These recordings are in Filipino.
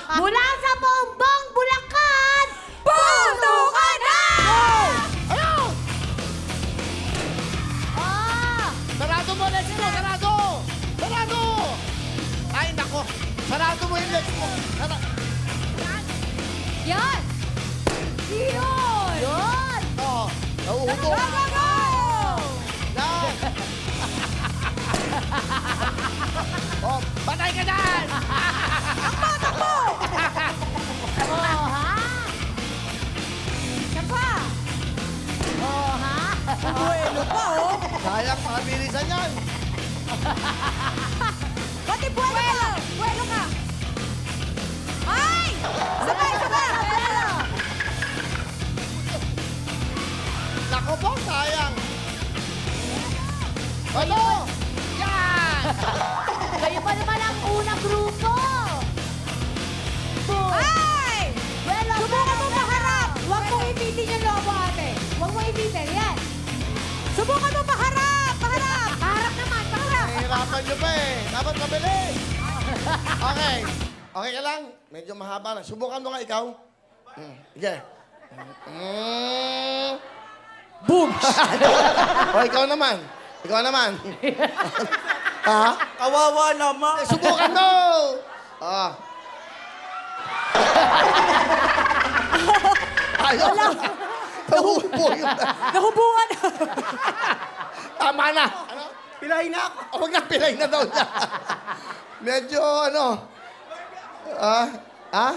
Mula sa Bombong, Bulacan! Putukan na! Ano? Ah! Sarado mo, Lex mo! Sarado! Sarado! Ay, nako! Sarado mo yung Lex mo! Sara- Yan! Yun! Yun! Oo. Nauubo. Go, go, go! Na! oh, patay ka! Oh, Sayang, mabilisan yan! Pati buwelo ka! Buwelo ka! Ay! Sabay, sabay! Buwelo! Nako po, sayang! Ano? Yan! Nahihirapan nyo pa eh. Dapat mabilis. Okay. Okay ka lang? Medyo mahaba lang. Subukan mo nga ikaw. Mm. Sige. Mm. Boom! o, ikaw naman. Ikaw naman. ha? Kawawa naman. Eh, Subukan mo! Ah. Ayaw na. Nahubo yun. Nahubuan! Tama na. Pilay na ako. Oh, Huwag na, pilay na daw niya. Medyo ano. Ah? Ah?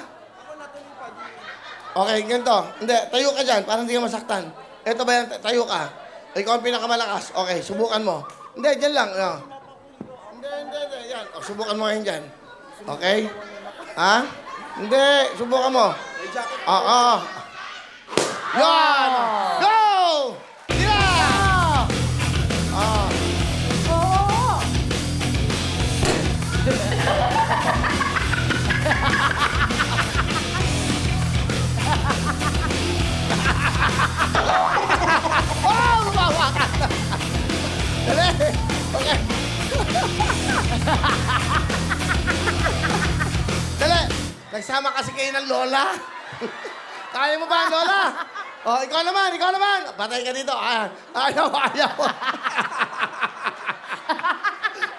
Okay, ganito. Hindi, tayo ka dyan para hindi ka masaktan. Ito ba yan? Tayo ka. Ikaw ang pinakamalakas. Okay, subukan mo. Hindi, dyan lang. No. Hindi, hindi, hindi. Yan. O, subukan mo ngayon dyan. Okay? Ha? Hindi, subukan mo. Oo. Yan! Oh, bawa ka! Dali! Okay. Dali! Nagsama kasi kayo ng lola. Kaya mo ba, lola? Oh, ikaw naman, ikaw naman. Patay ka dito. Ah, ayaw, ayaw.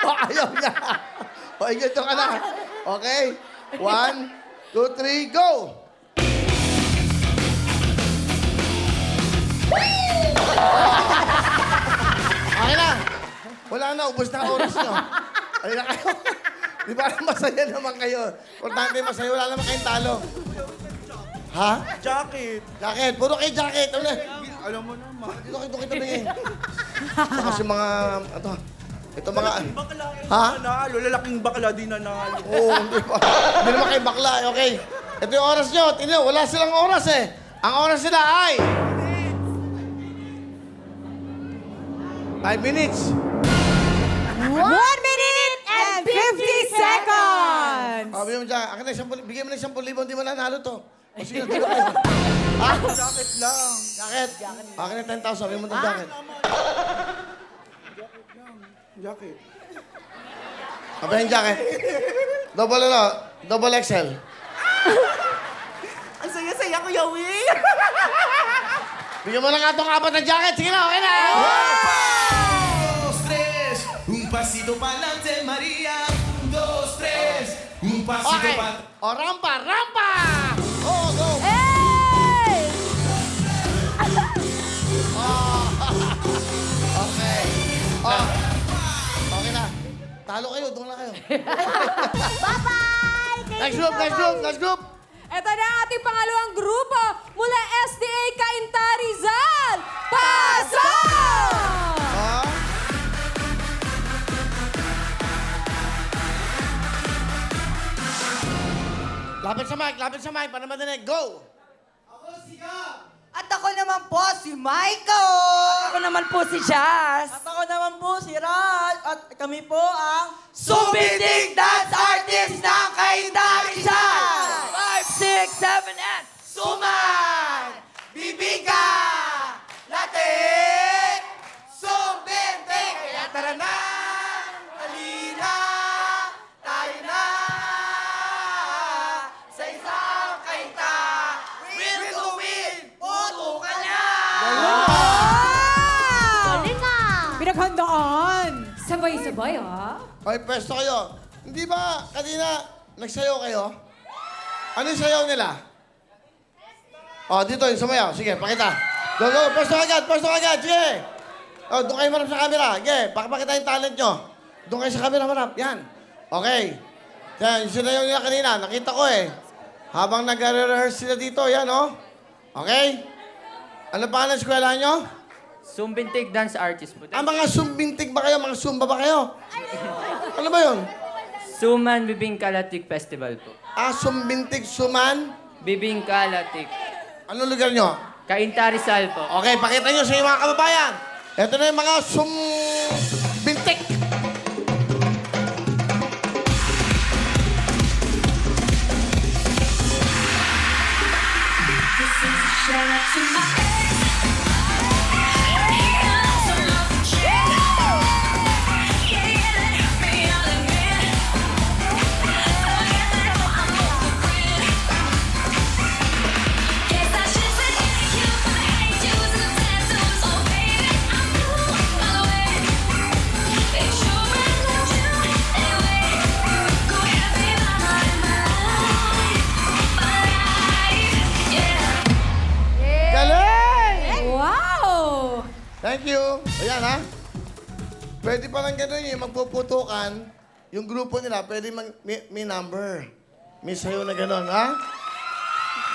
oh, ayaw niya. Oh, ganito ka na. Okay? One, two, three, go! Wala na, ubos na ang oras nyo. Ay na kayo. Di ba masaya naman kayo? Importante masaya, wala naman kayong talo. Ha? Jacket. Jacket, puro kayo jacket. Ano? Alam mo naman. Dito kayo, kayo tabingin. Ito kasi mga, ito, ito mga, Bakla. Ha? Nanalo. Lalaking bakla di nanalo. oo, hindi pa. Hindi naman kayo bakla, eh, okay. Ito yung oras nyo. Tingnan, wala silang oras eh. Ang oras nila ay... Five minutes. One minute and 50 seconds! Oh, bigyan mo dyan. Akin na, isang puli- bigyan mo na isang libo, hindi mo nanalo to. O sige, dito kayo. Ha? Jacket lang. Jacket. Akin na 10,000, bigyan mo ng jacket. Jacket. Apa yung jacket? Double ano? Double XL. Ang saya-saya ko, Yawi. Bigyan mo na nga itong apat na jacket. Sige na, okay na. Pasito pa'lante, María. Un, dos, tres, un pasito Okay. para O, rampa, rampa! Go, go. Hey! Okay. Oh. Okay na. Talo kayo, doon na kayo. Bye-bye! Next group, next group, next group. Ito na ang ating pangalawang grupo mula SDA Cainta Rizal! Pasok! Lapit sa mic, lapit sa mic, para madinig. Go! At ako naman po si Michael! Ako naman po si Jazz. At ako naman po si Raj! At kami po ang Sumiting Okay, pwesto kayo. Hindi ba kanina nagsayaw kayo? Ano yung sayaw nila? Oh, dito yung sumayaw. Sige, pakita. Go, go. Pwesto agad, pwesto agad. Sige. Oh, doon kayo marap sa camera. Sige, pakipakita yung talent nyo. Doon kayo sa camera marap. Yan. Okay. Yan, yung sinayaw nila kanina. Nakita ko eh. Habang nag-rehearse sila dito, yan oh. Okay? Ano pa ng eskwela nyo? Sumbintig dance artist po. Ah, mga sumbintig ba kayo? Mga sumba ba kayo? Ano ba yun? Suman Bibing Kalatik Festival po. Ah, sumbintig suman? Bibing Kalatik. Anong lugar nyo? Kainta Rizal po. Okay, pakita nyo sa inyong mga kababayan. Ito na yung mga sumbintik. Galing! Thank you. Ayan ha. Pwede pa lang ganun yung magpuputukan. Yung grupo nila, pwede mag, may, may number. May sayo na ganun, ha?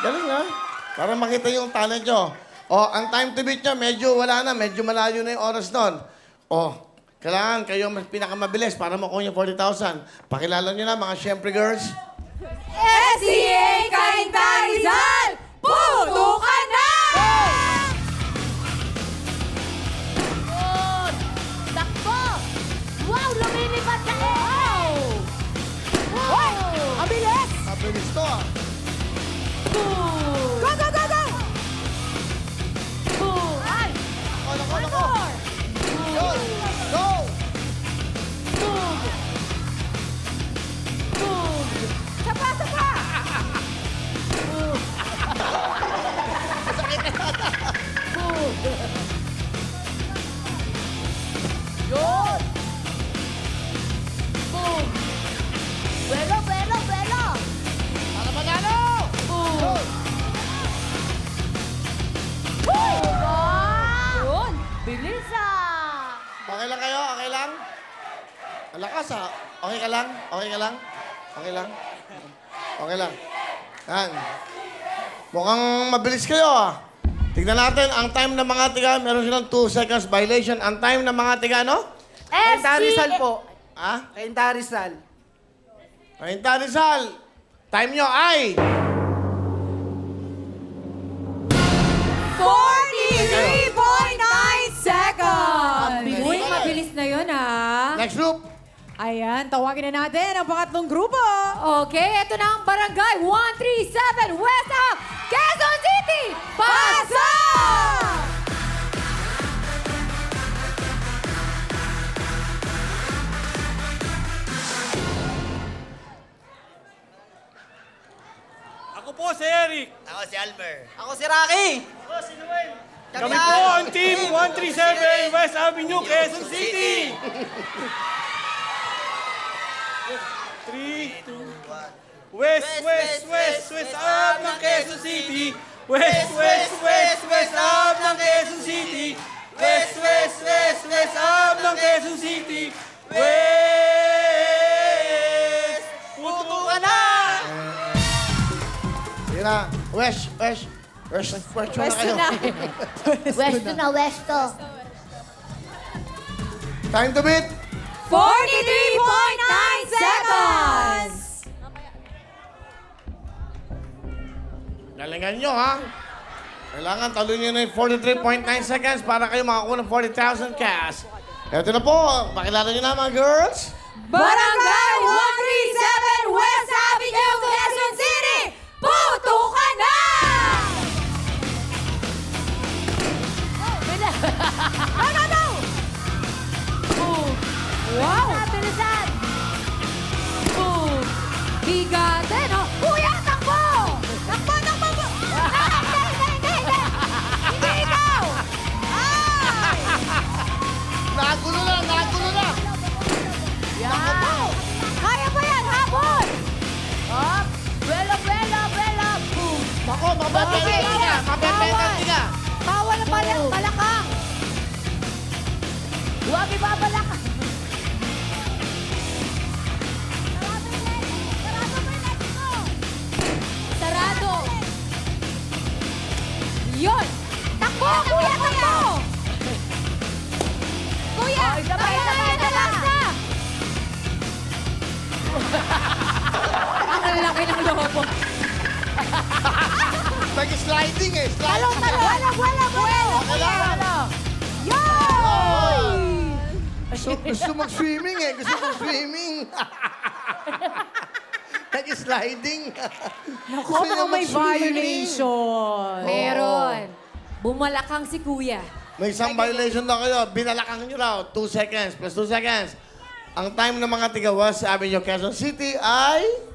Galing ha? Para makita yung talent nyo. O, ang time to beat nyo, medyo wala na. Medyo malayo na yung oras nun. O, kailangan kayo mas pinakamabilis para makuha yung 40,000. Pakilala nyo na, mga syempre girls. SCA Kainta Rizal! Putukan na! Yan. Mukhang mabilis kayo ah. Tignan natin, ang time ng mga tiga, meron silang 2 seconds violation. Ang time ng mga tiga, ano? Kainta Rizal po. Ah? Kainta Rizal. Kainta Rizal. Time nyo ay... Ayan, tawagin na natin ang pangatlong grupo. Okay, ito na ang barangay 137 West of Quezon City! Pasok! Ako po si Eric. Ako si Almer. Ako si Rocky. Kami po ang Team 137 West Avenue, Quezon City. 3, 2, West, West, West, West up ng Quezon City. West, West, West, West up ng Quezon City. West, West, West, West up ng Quezon City. West! Puto ka na! Yun na. West, West. West, West, West, Pwesto na. Westo na, westo. Time to beat. 43.9 Galingan nyo, ha? Kailangan talo nyo na yung 43.9 seconds para kayo makakuha ng 40,000 cash. Ito na po. Pakilala nyo na, mga girls. Barangay 137 West Avenue, Quezon City! Ako, mababenta ka. Mababenta ka. Bawal pala, palakang. Huwag ibabalak. Gusto, gusto mag-swimming eh. Gusto mag-swimming. Nag-sliding. Naku, Gusto niya mukhang may mag-swimming. violation. Meron. Bumalakang si kuya. May isang violation na kayo. Binalakan nyo raw. Two seconds plus two seconds. Ang time ng mga tiga West Avenue, Quezon City ay...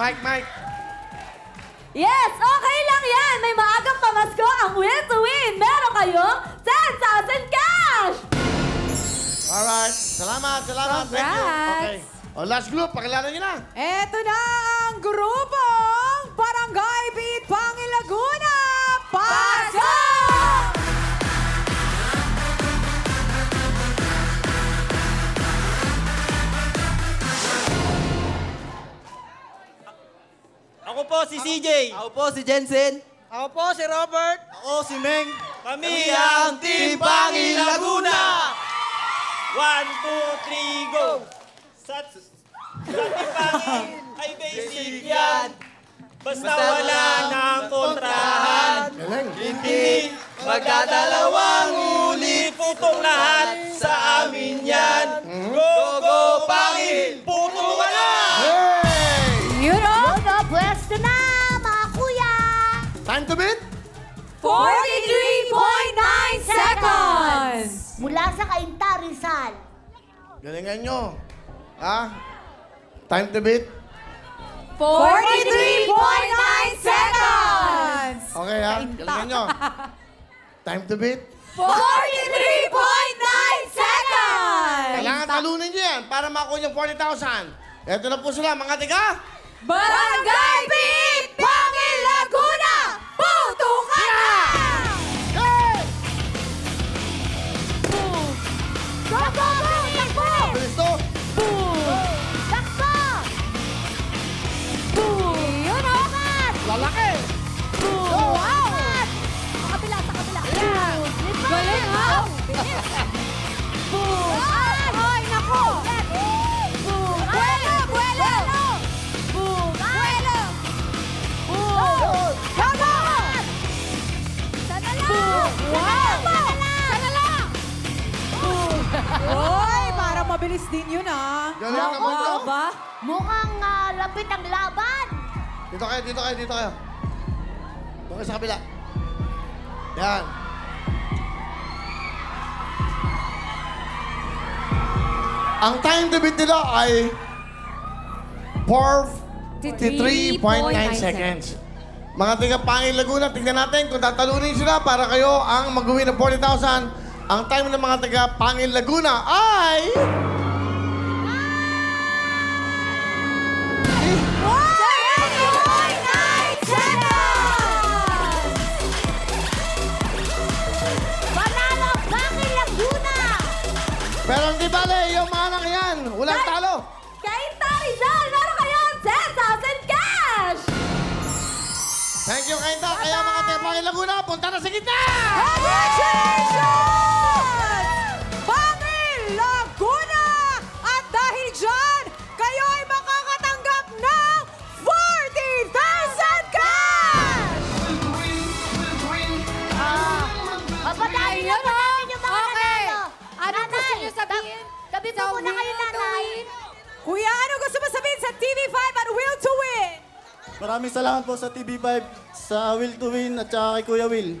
Mike, Mike. Yes, okay lang yan. May maagang pamasko ang Will to Win. Meron kayong 10,000 cash! Alright. Salamat, salamat. Thank you. Congrats. Okay. O, last group. Pakilala nyo na. Eto na ang grupong Barangay Beat Pangil Laguna. Pasok! Ako si CJ. Ako po si Jensen. Ako po si Robert. Ako si Meng. Kami ang Team Pangil Laguna! One, two, three, go! Sa, sa Team Pangil ay basic yan. Basta wala ng kontrahan. Hindi magdadalawang ulit. Putong lahat sa amin yan. Go, 43.9 seconds. Mula sa Kainta, Rizal. Galingan nyo. Ha? Time to beat? 43.9 seconds. Okay ha? Galingan nyo. Time to beat? 43.9 seconds. Kailangan talunin nyo yan para makuha yung 40,000. Ito na po sila, mga tiga. Barangay Beat mabilis din yun ah. Galing naman to. ba? Mukhang ah, lapit ang laban. Dito kayo, dito kayo, dito kayo. Doon kayo sa kabila. Yan. Ang time to beat nila ay 43.9 seconds. Mga tiga Pangil Laguna, tingnan natin kung tatalunin sila para kayo ang mag-uwi ng 40,000. Ang time ng mga taga Pangil Laguna ay... Kaya mga taga Pangil Laguna, punta na sa gitna! Congratulations! Pangil Laguna! At dahil dyan, kayo ay makakatanggap ng 40,000 cash! Papadali na po natin yung mga Okay. nanalo. Ano gusto niyo sabihin? tab- Tabi po Sa muna kayo, Will to nanay. Win? Kuya, ano gusto mo sabihin sa TV5 at Will to Win? Maraming salamat po sa TV5, sa Will to Win at saka kay Kuya Will.